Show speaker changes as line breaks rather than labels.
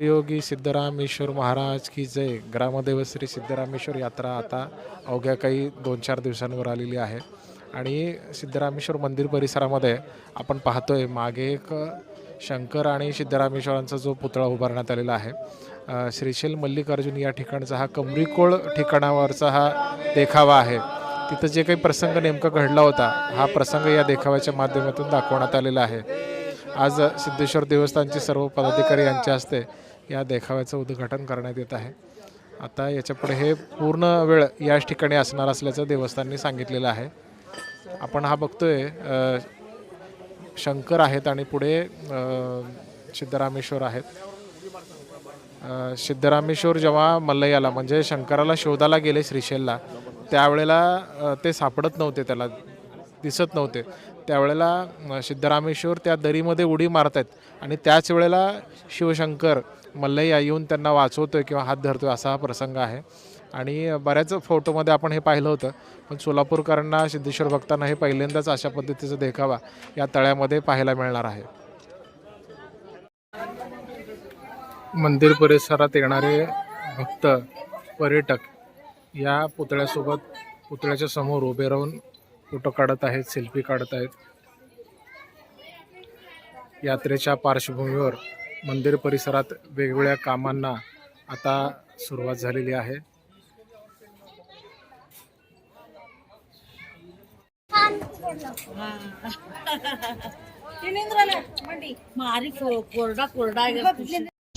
योगी सिद्धरामेश्वर महाराज की जय. ग्रामदेव श्री सिद्धरामेश्वर यात्रा आता अवघ्या काही दोन चार दिवसांवर आलेली आहे. आणि सिद्धरामेश्वर मंदिर परिसरामध्ये आपण पाहतोय मागे एक शंकर आणि सिद्धरामेश्वरांचा जो पुतळा उभारण्यात आलेला आहे. श्रीशैल मल्लिकार्जुन या ठिकाणचा हा कमरीकोळ ठिकाणावरचा हा देखावा आहे. तिथं जे काही प्रसंग नेमका घडला होता हा प्रसंग या देखाव्याच्या माध्यमातून दाखवण्यात आलेला आहे. आज सिद्धेश्वर देवस्थानचे सर्व पदाधिकारी यांच्या हस्ते या देखाव्याचं उद्घाटन करण्यात येत आहे. आता याच्यापुढे हे पूर्ण वेळ याच ठिकाणी असणार असल्याचं देवस्थानने सांगितलेलं आहे. आपण हा बघतोय शंकर आहेत आणि पुढे सिद्धरामेश्वर आहेत. सिद्धरामेश्वर जेव्हा मल्लयाला म्हणजे शंकराला शोधाला गेले श्रीशैलला त्यावेळेला ते सापडत नव्हते त्याला दिसत नव्हते. त्यावेळेला सिद्धरामेश्वर त्या दरीमध्ये उडी मारत आहेत आणि त्याच वेळेला शिवशंकर मल्लय्या येऊन त्यांना वाचवतोय किंवा हात धरतोय असा हा प्रसंग आहे. आणि बऱ्याच फोटोमध्ये आपण हे पाहिलं होतं. पण सोलापूरकरांना सिद्धेश्वर भक्तांना हे पहिल्यांदाच अशा पद्धतीचा देखावा या तळ्यामध्ये पाहायला मिळणार आहे. मंदिर परिसरात येणारे भक्त पर्यटक या पुतळ्यासोबत पुतळ्याच्या समोर उभे राहून फोटो काढत आहेत सेल्फी काढत आहेत. यात्रेच्या पार्श्वभूमीवर मंदिर परिसरात वेगवेगळ्या कामांना आता सुरुवात झालेली आहे.
मारी कोरडा कोरडा.